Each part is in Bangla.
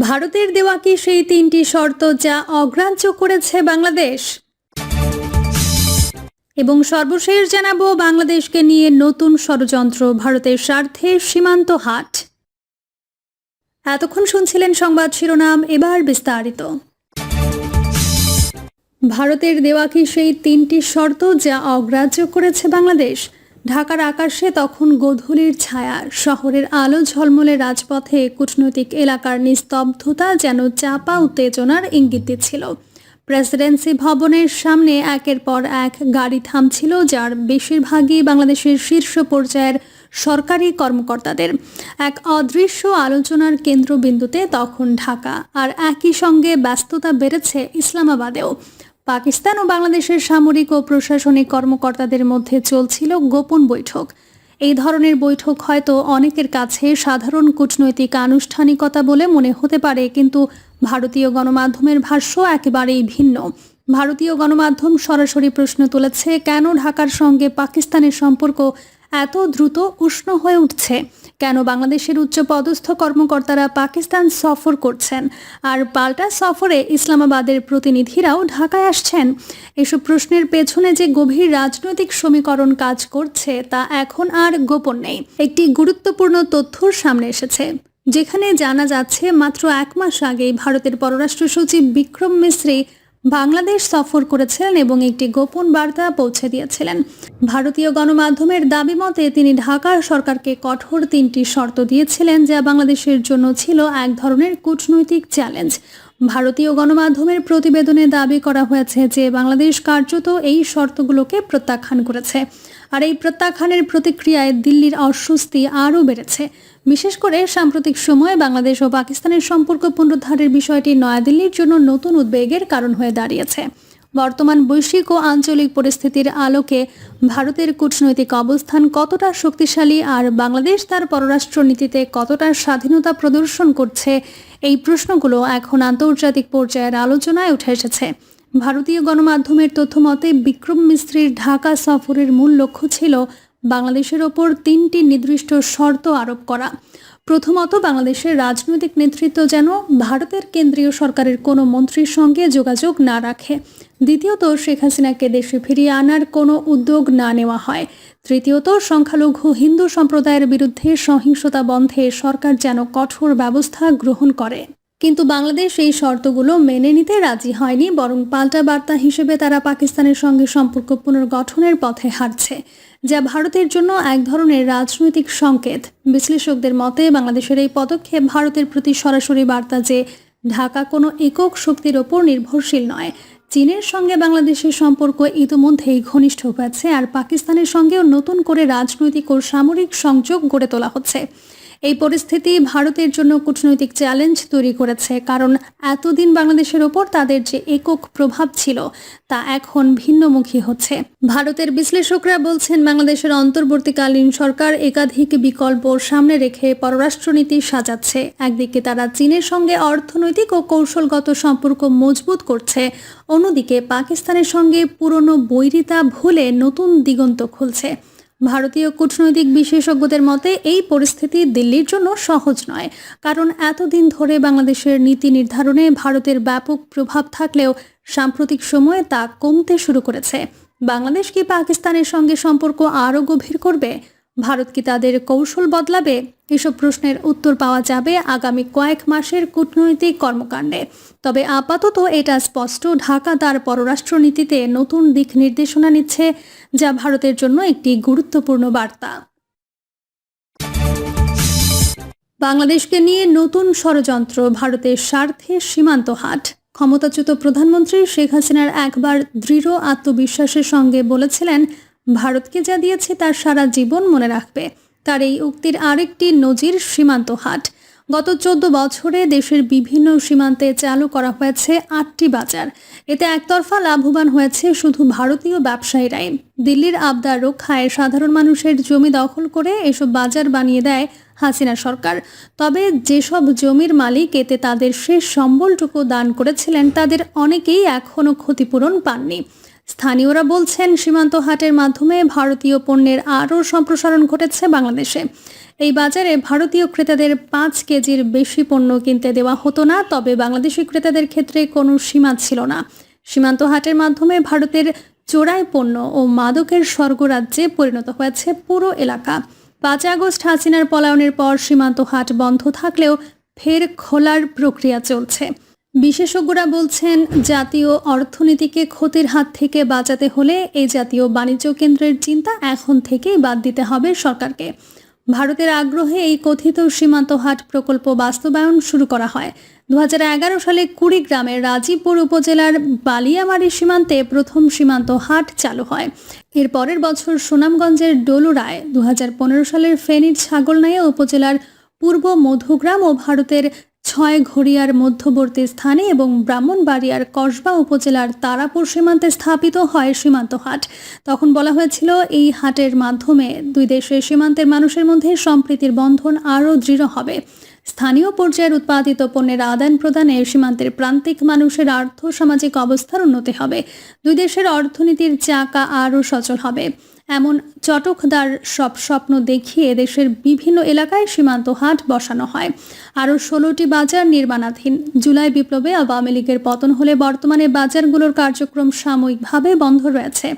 ভারতের দেওয়া কি সেই তিনটি শর্ত যা অগ্রাহ্য করেছে বাংলাদেশ? এবং সর্বশেষ জানাব, বাংলাদেশকে নিয়ে নতুন ষড়যন্ত্র, ভারতের স্বার্থে সীমান্ত হাট। এতক্ষণ শুনছিলেন সংবাদ শিরোনাম, এবার বিস্তারিত। ভারতের দেওয়া কি সেই তিনটি শর্ত যা অগ্রাহ্য করেছে বাংলাদেশ? ঢাকার আকাশে তখন গোধূলির ছায়া, শহরের আলো ঝলমলে রাজপথে কূটনৈতিক এলাকার নিস্তব্ধতা যেন চাপা উত্তেজনার ইঙ্গিত দিচ্ছিল প্রেসিডেন্সি ভবনের সামনে একের পর এক গাড়ি থামছিল, যার বেশিরভাগই বাংলাদেশের শীর্ষ পর্যায়ের সরকারি কর্মকর্তাদের। এক অদৃশ্য আলোচনার কেন্দ্রবিন্দুতে তখন ঢাকা, আর একই সঙ্গে ব্যস্ততা বেড়েছে ইসলামাবাদেও। পাকিস্তান ও বাংলাদেশের সামরিক ও প্রশাসনিক কর্মকর্তাদের মধ্যে চলছিল গোপন বৈঠক। এই ধরনের বৈঠক হয়তো অনেকের কাছে সাধারণ কূটনৈতিক আনুষ্ঠানিকতা বলে মনে হতে পারে, কিন্তু ভারতীয় গণমাধ্যমের ভাষ্য একেবারেই ভিন্ন। ভারতীয় গণমাধ্যম সরাসরি প্রশ্ন তুলেছে, কেন ঢাকার সঙ্গে পাকিস্তানের সম্পর্ক এত দ্রুত উষ্ণ হয়ে উঠছে? কেন বাংলাদেশের উচ্চ পদস্থ কর্মকর্তারা পাকিস্তান সফর করছেন? আর পাল্টা সফরে ইসলামাবাদের প্রতিনিধিরাও ঢাকায় আসছেন। এসব প্রশ্নের পেছনে যে গভীর রাজনৈতিক সমীকরণ কাজ করছে, তা এখন আর গোপন নেই। একটি গুরুত্বপূর্ণ তথ্যর সামনে এসেছে, যেখানে জানা যাচ্ছে, মাত্র এক মাস আগেই ভারতের পররাষ্ট্র সচিব বিক্রম মিশ্রি বাংলাদেশ সফর করেছিলেন এবং একটি গোপন বার্তা পৌঁছে দিয়েছিলেন। ভারতীয় গণমাধ্যমের দাবি মতে তিনি ঢাকার সরকারকে কঠোর তিনটি শর্ত দিয়েছিলেন যা বাংলাদেশের জন্য ছিল এক ধরনের কূটনৈতিক চ্যালেঞ্জ। ভারতীয় গণমাধ্যমের প্রতিবেদনে দাবি করা হয়েছে যে বাংলাদেশ কার্যত এই শর্তগুলোকে প্রত্যাখ্যান করেছে। আর এই প্রত্যাখ্যানের প্রতিক্রিয়ায় দিল্লির অস্বস্তি আরও বেড়েছে। বিশেষ করে সাম্প্রতিক সময়ে বাংলাদেশ ও পাকিস্তানের সম্পর্ক পুনরুদ্ধারের বিষয়টি নয়াদিল্লির জন্য নতুন উদ্বেগের কারণ হয়ে দাঁড়িয়েছে। বর্তমান বৈশ্বিক ও আঞ্চলিক পরিস্থিতির আলোকে ভারতের কূটনৈতিক অবস্থান কতটা শক্তিশালী আর বাংলাদেশ তার পররাষ্ট্র নীতিতে কতটা স্বাধীনতা প্রদর্শন করছে, এই প্রশ্নগুলো এখন আন্তর্জাতিক পর্যায়ের আলোচনায় উঠে এসেছে। ভারতীয় গণমাধ্যমের তথ্য মতে, বিক্রম মিস্ত্রির ঢাকা সফরের মূল লক্ষ্য ছিল বাংলাদেশের ওপর তিনটি নির্দিষ্ট শর্ত আরোপ করা। প্রথমত, বাংলাদেশের রাজনৈতিক নেতৃত্ব যেন ভারতের কেন্দ্রীয় সরকারের কোনো মন্ত্রীর সঙ্গে যোগাযোগ না রাখে। দ্বিতীয়ত, শেখ হাসিনাকে দেশে ফিরিয়ে আনার কোনো উদ্যোগ না নেওয়া হয়। তৃতীয়ত, সংখ্যালঘু হিন্দু সম্প্রদায়ের বিরুদ্ধে সহিংসতা বন্ধে সরকার যেন কঠোর ব্যবস্থা গ্রহণ করে। কিন্তু বাংলাদেশ এই শর্তগুলো মেনে নিতে রাজি হয়নি, বরং পাল্টা বার্তা হিসেবে তারা পাকিস্তানের সঙ্গে সম্পর্ক পুনর্গঠনের পথে হাঁটছে, যা ভারতের জন্য এক ধরনের রাজনৈতিক সংকেত। বিশ্লেষকদের মতে, বাংলাদেশের এই পদক্ষেপ ভারতের প্রতি সরাসরি বার্তা যে ঢাকা কোনো একক শক্তির ওপর নির্ভরশীল নয়, চীনের সঙ্গে বাংলাদেশের সম্পর্ক ইতোমধ্যেই ঘনিষ্ঠ হয়েছে, আর পাকিস্তানের সঙ্গেও নতুন করে রাজনৈতিক ও সামরিক সংযোগ গড়ে তোলা হচ্ছে। এই পরিস্থিতি ভারতের জন্য কূটনৈতিক চ্যালেঞ্জ তৈরি করেছে, কারণ এতদিন বাংলাদেশের ওপর তাদের যে একক প্রভাব ছিল, তা এখন ভিন্নমুখী হচ্ছে। ভারতের বিশ্লেষকরা বলছেন, বাংলাদেশের অন্তর্বর্তীকালীন সরকার একাধিক বিকল্প সামনে রেখে পররাষ্ট্রনীতি সাজাচ্ছে। একদিকে তারা চীনের সঙ্গে অর্থনৈতিক ও কৌশলগত সম্পর্ক মজবুত করছে, অন্যদিকে পাকিস্তানের সঙ্গে পুরনো বৈরিতা ভুলে নতুন দিগন্ত খুলছে। ভারতীয় কূটনৈতিক বিশেষজ্ঞদের মতে, এই পরিস্থিতি দিল্লির জন্য সহজ নয়। কারণ এতদিন ধরে বাংলাদেশের নীতি নির্ধারণে ভারতের ব্যাপক প্রভাব থাকলেও সাম্প্রতিক সময়ে তা কমতে শুরু করেছে। বাংলাদেশ কি পাকিস্তানের সঙ্গে সম্পর্ক আরও গভীর করবে? ভারত কি তাদের কৌশল বদলাবে? এসব প্রশ্নের উত্তর পাওয়া যাবে আগামী কয়েক মাসের কূটনৈতিক কর্মকাণ্ডে। তবে আপাতত এটা স্পষ্ট, ঢাকা তার পররাষ্ট্রনীতিতে নতুন দিক নির্দেশনা নিচ্ছে, যা ভারতের জন্য একটি গুরুত্বপূর্ণ বার্তা। বাংলাদেশকে নিয়ে নতুন ষড়যন্ত্র, ভারতের স্বার্থে সীমান্ত হাট। ক্ষমতাচ্যুত প্রধানমন্ত্রী শেখ হাসিনার একবার দৃঢ় আত্মবিশ্বাসের সঙ্গে বলেছিলেন ভারতকে যা দিয়েছে তার সারা জীবন মনে রাখবে। তার এই উক্তির আরেকটি নজির সীমান্ত হাট। গত চোদ্দ বছরে দেশের বিভিন্ন সীমান্তে চালু করা হয়েছে আটটি বাজার। এতে একতরফা লাভবান হয়েছে শুধু ভারতীয় ব্যবসায়ীরাই। দিল্লির আবদার রক্ষায় সাধারণ মানুষের জমি দখল করে এসব বাজার বানিয়ে দেয় হাসিনা সরকার। তবে যেসব জমির মালিক এতে তাদের শেষ সম্বলটুকু দান করেছিলেন তাদের অনেকেই এখনও ক্ষতিপূরণ পাননি। স্থানীয়রা বলছেন, সীমান্ত হাটের মাধ্যমে ভারতীয় পণ্যের আরও সম্প্রসারণ ঘটেছে বাংলাদেশে। এই বাজারে ভারতীয় ক্রেতাদের পাঁচ কেজির বেশি পণ্য কিনতে দেওয়া হতো না, তবে বাংলাদেশি ক্রেতাদের ক্ষেত্রে কোনো সীমা ছিল না। সীমান্ত হাটের মাধ্যমে ভারতের চোরাই পণ্য ও মাদকের স্বর্গরাজ্যে পরিণত হয়েছে পুরো এলাকা। পাঁচ আগস্ট হাসিনার পলায়নের পর সীমান্ত হাট বন্ধ থাকলেও ফের খোলার প্রক্রিয়া চলছে। বিশেষজ্ঞরা বলছেন, জাতীয় অর্থনীতিকে ক্ষতির হাত থেকে বাঁচাতে হলে এই জাতীয় বাণিজ্য কেন্দ্রের চিন্তা এখন থেকেই বাদ দিতে হবে সরকারকে। ভারতের আগ্রহে এই কথিত সীমান্ত হাট প্রকল্প বাস্তবায়ন শুরু করা হয়। দু হাজার এগারো সালে কুড়িগ্রামের রাজীবপুর উপজেলার বালিয়ামারি সীমান্তে প্রথম সীমান্ত হাট চালু হয়। এর পরের বছর সুনামগঞ্জের ডলুরায় দু হাজার পনেরো সালের ফেনীর ছাগলনাইয়া উপজেলার পূর্ব মধুগ্রাম ও ভারতের ছয় ঘড়িয়ার মধ্যবর্তী স্থানে এবং ব্রাহ্মণবাড়িয়ার কসবা উপজেলার তারাপুর সীমান্তে স্থাপিত হয় সীমান্ত হাট। তখন বলা হয়েছিল, এই হাটের মাধ্যমে দুই দেশের সীমান্তের মানুষের মধ্যে সম্প্রীতির বন্ধন আরও দৃঢ় হবে। স্থানীয় পর্যায়ের উৎপাদিত পণ্যের আদান প্রদানে সীমান্তের প্রান্তিক মানুষের আর্থ সামাজিক অবস্থার উন্নতি হবে। দুই দেশের অর্থনীতির চাকা আরও সচল হবে। এমন চটকদার সব স্বপ্ন দেখিয়ে দেশের বিভিন্ন এলাকায় সীমান্ত হাট বসানো হয়। আরও ষোলোটি বাজার নির্মাণাধীন। জুলাই বিপ্লবে আওয়ামী লীগের পতন হলে বর্তমানে বাজারগুলোর কার্যক্রম সাময়িকভাবে বন্ধ রয়েছে।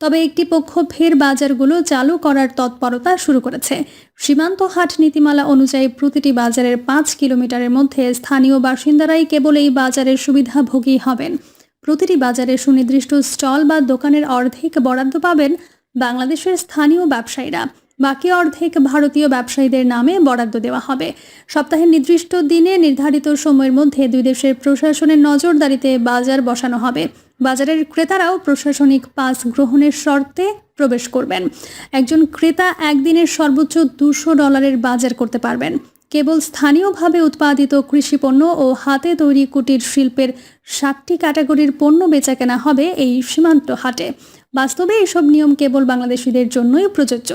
তবে একটি পক্ষ ফের বাজারগুলো চালু করার তৎপরতা শুরু করেছে। সীমান্ত হাট নীতিমালা অনুযায়ী প্রতিটি বাজারের পাঁচ কিলোমিটারের মধ্যে স্থানীয় বাসিন্দারাই কেবল এই বাজারের সুবিধাভোগী হবেন। প্রতিটি বাজারে সুনির্দিষ্ট স্টল বা দোকানের অর্ধেক বরাদ্দ পাবেন বাংলাদেশের স্থানীয় ব্যবসায়ীরা। বাকি অর্ধেক ভারতীয় ব্যবসায়ীদের নামে বরাদ্দ দেওয়া হবে। সপ্তাহের নির্দিষ্ট দিনে নির্ধারিত সময়ের মধ্যে দুই দেশের প্রশাসনের নজরদারিতে বাজার বসানো হবে। বাজারের ক্রেতারাও প্রশাসনিক পাস গ্রহণের শর্তে প্রবেশ করবেন। একজন ক্রেতা একদিনের সর্বোচ্চ দুশো ডলারের বাজার করতে পারবেন। কেবল স্থানীয়ভাবে উৎপাদিত কৃষিপণ্য ও হাতে তৈরি কুটির শিল্পের সাতটি ক্যাটাগরির পণ্য বেচাকেনা হবে এই সীমান্ত হাটে। বাস্তবে এসব নিয়ম কেবল বাংলাদেশিদের জন্যই প্রযোজ্য।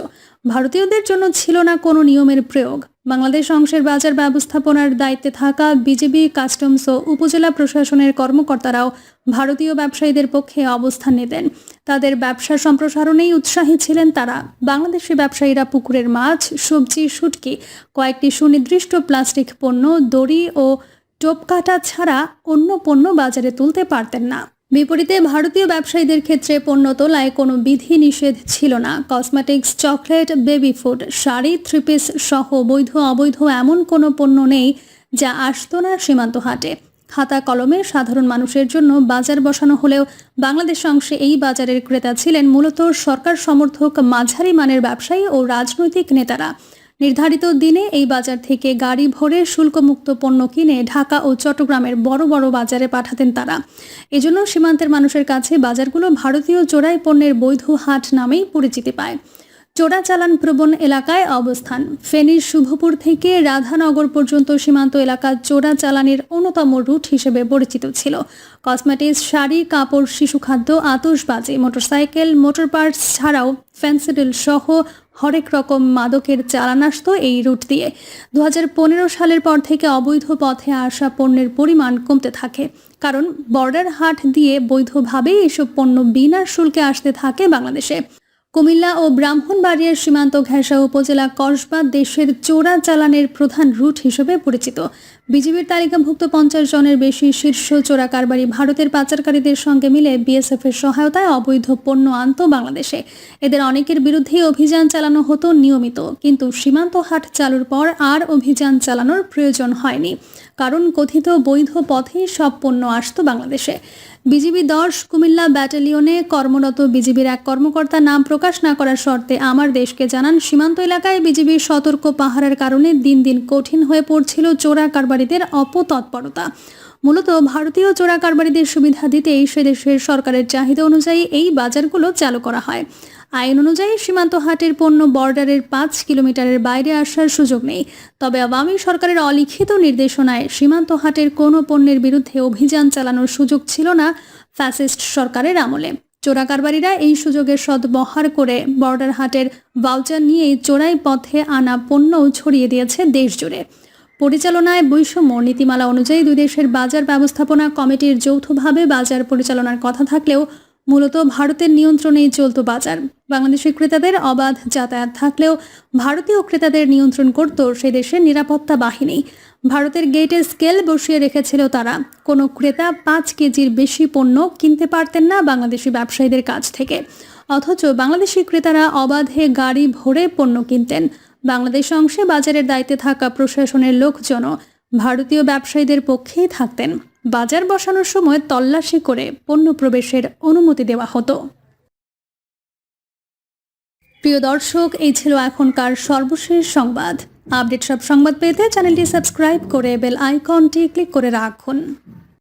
ভারতীয়দের জন্য ছিল না কোনো নিয়মের প্রয়োগ। বাংলাদেশ অংশের বাজার ব্যবস্থাপনার দায়িত্বে থাকা বিজেপি, কাস্টমস ও উপজেলা প্রশাসনের কর্মকর্তারাও ভারতীয় ব্যবসায়ীদের পক্ষে অবস্থান নিতেন। তাদের ব্যবসা সম্প্রসারণেই উৎসাহী ছিলেন তারা। বাংলাদেশি ব্যবসায়ীরা পুকুরের মাছ, সবজি, শুটকি, কয়েকটি সুনির্দিষ্ট প্লাস্টিক পণ্য, দড়ি ও টোপকাটা ছাড়া অন্য পণ্য বাজারে তুলতে পারতেন না। বিপরীতে ভারতীয় ব্যবসায়ীদের ক্ষেত্রে পণ্য তোলায় কোনো বিধি নিষেধ ছিল না। Cosmetics chocolate baby food sari three piece সহ বৈধ, অবৈধ এমন কোনো পণ্য নেই যা আসতো না সীমান্ত হাটে। খাতা কলমে সাধারণ মানুষের জন্য বাজার বসানো হলেও বাংলাদেশ অংশে এই বাজারের ক্রেতা ছিলেন মূলত সরকার সমর্থক মাঝারি মানের ব্যবসায়ী ও রাজনৈতিক নেতারা। নির্ধারিত দিনে এই বাজার থেকে গাড়ি ভরে শুল্কমুক্ত পণ্য কিনে ঢাকা ও চট্টগ্রামের বড় বড় বাজারে পাঠাতেন তারা। এজন্য সীমান্তের মানুষের কাছে বাজারগুলো ভারতীয় চোরাই পণ্যের বৈধ হাট নামেই পরিচিতি পায়। চোরাচালান প্রবণ এলাকায় অবস্থান। ফেনীর শুভপুর থেকে রাধানগর পর্যন্ত সীমান্ত এলাকা চোরাচালানের অন্যতম রুট হিসেবে পরিচিত ছিল। কসমেটিক্স, শাড়ি, কাপড়, শিশু খাদ্য আতসবাজি মোটরসাইকেল মোটর পার্টস ছাড়াও ফ্যান্সিডিল সহ হরেক রকম মাদকের চালান আসতো এই রুট দিয়ে। দু হাজার পনেরো সালের পর থেকে অবৈধ পথে আসা পণ্যের পরিমাণ কমতে থাকে। কারণ বর্ডার হাট দিয়ে বৈধভাবেই এসব পণ্য বিনা শুল্কে আসতে থাকে বাংলাদেশে। কুমিল্লা ও ব্রাহ্মণবাড়িয়ার সীমান্ত ঘেঁষা উপজেলা কসবা দেশের চোরা চালানের প্রধান রুট হিসেবে পরিচিত। বিজিবির তালিকাভুক্ত পঞ্চাশ জনের বেশি শীর্ষ চোরা কারবারি ভারতের পাচারকারীদের সঙ্গে মিলে বিএসএফ এর সহায়তায় অবৈধ পণ্য আনত বাংলাদেশে। এদের অনেকের বিরুদ্ধেই অভিযান চালানো হতো নিয়মিত, কিন্তু সীমান্ত হাট চালুর পর আর অভিযান চালানোর প্রয়োজন হয়নি। কারণ কথিত বৈধ পথেই সব পণ্য আসতো বাংলাদেশে। বিজিবি দশ কুমিল্লা ব্যাটালিয়নে কর্মরত বিজিবির এক কর্মকর্তা নাম প্রকাশ না করার শর্তে আমার দেশকে জানান, সীমান্ত এলাকায় বিজিবির সতর্ক পাহারার কারণে দিন দিন কঠিন হয়ে পড়ছিল চোরা কারবারিদের অপতৎপরতা। মূলত ভারতীয় চোরা কারবারিদের সুবিধা দিতেই সে দেশের সরকারের চাহিদা অনুযায়ী এই বাজারগুলো চালু করা হয়। আইন অনুযায়ী সীমান্ত হাটের পণ্য বর্ডারের পাঁচ কিলোমিটারের বাইরে আসার সুযোগ নেই। তবে আওয়ামী সরকারের অলিখিত নির্দেশনায় সীমান্ত হাটের কোনো পণ্যের বিরুদ্ধে অভিযান চালানোর সুযোগ ছিল না ফ্যাসিস্ট সরকারের আমলে। চোরা কারবারিরা এই সুযোগের সদ্ব্যবহার করে বর্ডার হাটের ভাউচার নিয়ে চোরাই পথে আনা পণ্যও ছড়িয়ে দিয়েছে দেশ জুড়ে। পরিচালনায় বৈষম্য নীতিমালা অনুযায়ী দুই দেশের বাজার ব্যবস্থাপনা কমিটির যৌথভাবে বাজার পরিচালনার কথা থাকলেও মূলত ভারতের নিয়ন্ত্রণেই চলত বাজার। বাংলাদেশি ক্রেতাদের অবাধ যাতায়াত থাকলেও ভারতীয় ক্রেতাদের নিয়ন্ত্রণ করত সে দেশের নিরাপত্তা বাহিনী। ভারতের গেটে স্কেল বসিয়ে রেখেছিল তারা। কোনো ক্রেতা পাঁচ কেজির বেশি পণ্য কিনতে পারতেন না বাংলাদেশি ব্যবসায়ীদের কাছ থেকে। অথচ বাংলাদেশি ক্রেতারা অবাধে গাড়ি ভরে পণ্য কিনতেন। বাংলাদেশ অংশে বাজারের দায়িত্বে থাকা প্রশাসনের লোকজনও ভারতীয় ব্যবসায়ীদের পক্ষেই থাকতেন। বাজার বসানোর সময় তল্লাশি করে পণ্য প্রবেশের অনুমতি দেওয়া হতো। প্রিয় দর্শক, এই ছিল এখনকার সর্বশেষ সংবাদ। আপডেট সব সংবাদ পেতে চ্যানেলটি সাবস্ক্রাইব করে বেল আইকনটি ক্লিক করে রাখুন।